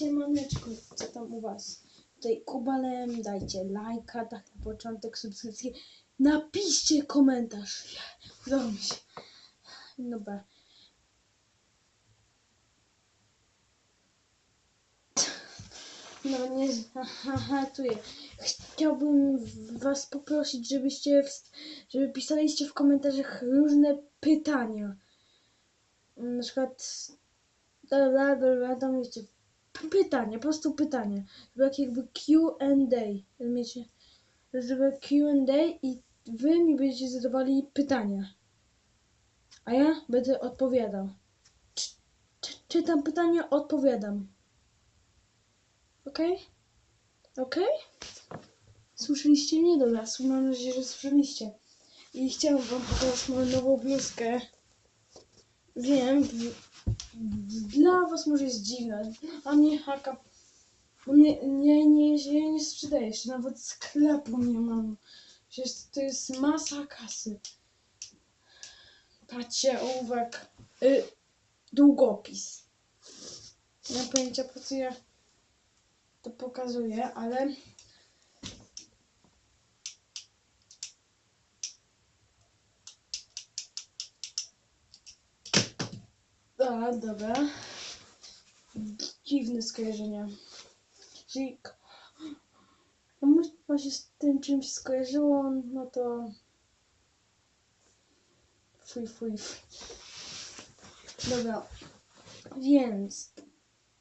Siemaneczko, co tam u was? Tutaj Kubalem, dajcie lajka, tak na początek, subskrypcję. Napiszcie komentarz. Udało mi się. Dobra. No nie, aha, tu. Chciałbym was poprosić, żebyście, żeby pisaliście w komentarzach różne pytania. Na przykład, dobra, dobra, tam wiecie, pytanie, po prostu pytanie. Żeby jakby Q&A, rozumiecie? Żeby Q&A i wy mi będziecie zadawali pytania. A ja będę odpowiadał. Czy, czy, czytam pytanie, odpowiadam. Okej? Okej? Słyszeliście mnie? Dobra, mam nadzieję, że słyszeliście. I chciałam wam pokazać moją nową bluzkę. Wiem, dla was może jest dziwna, a mnie haka... Nie, nie, nie, nie, nie sprzedaję nawet sklepu nie mam. Przecież to jest masa kasy. Patrzcie, ołówek, y, długopis. Nie mam pojęcia po co ja to pokazuję, ale A, dobra. Dziwne skojarzenia. Czyli komuś właśnie z tym czymś skojarzyło, no to fuj, fuj. Dobra, więc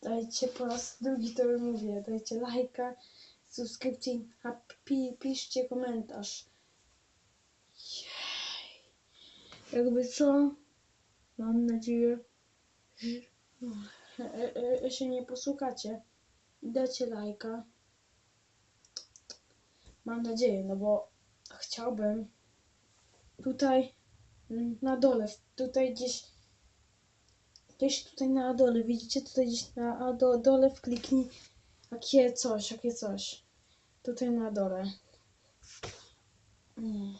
dajcie po raz drugi to mówię, dajcie lajka, subskrypcję, a pi, piszcie komentarz. Jej. Jakby co, mam nadzieję, się nie posłuchacie i dacie lajka. Mam nadzieję, no bo chciałbym tutaj na dole, tutaj gdzieś gdzieś tutaj na dole, widzicie tutaj gdzieś na do, dole wkliknij takie coś, takie coś. Tutaj na dole. Mm.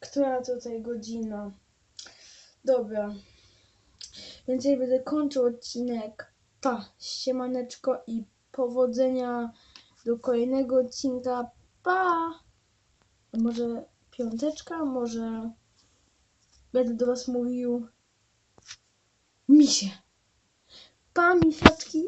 Która tutaj godzina? Dobra. Więc ja będę kończył odcinek. Pa, siemaneczko i powodzenia do kolejnego odcinka. Pa! Może piąteczka, może będę do was mówił misie. Pa, misiaczki!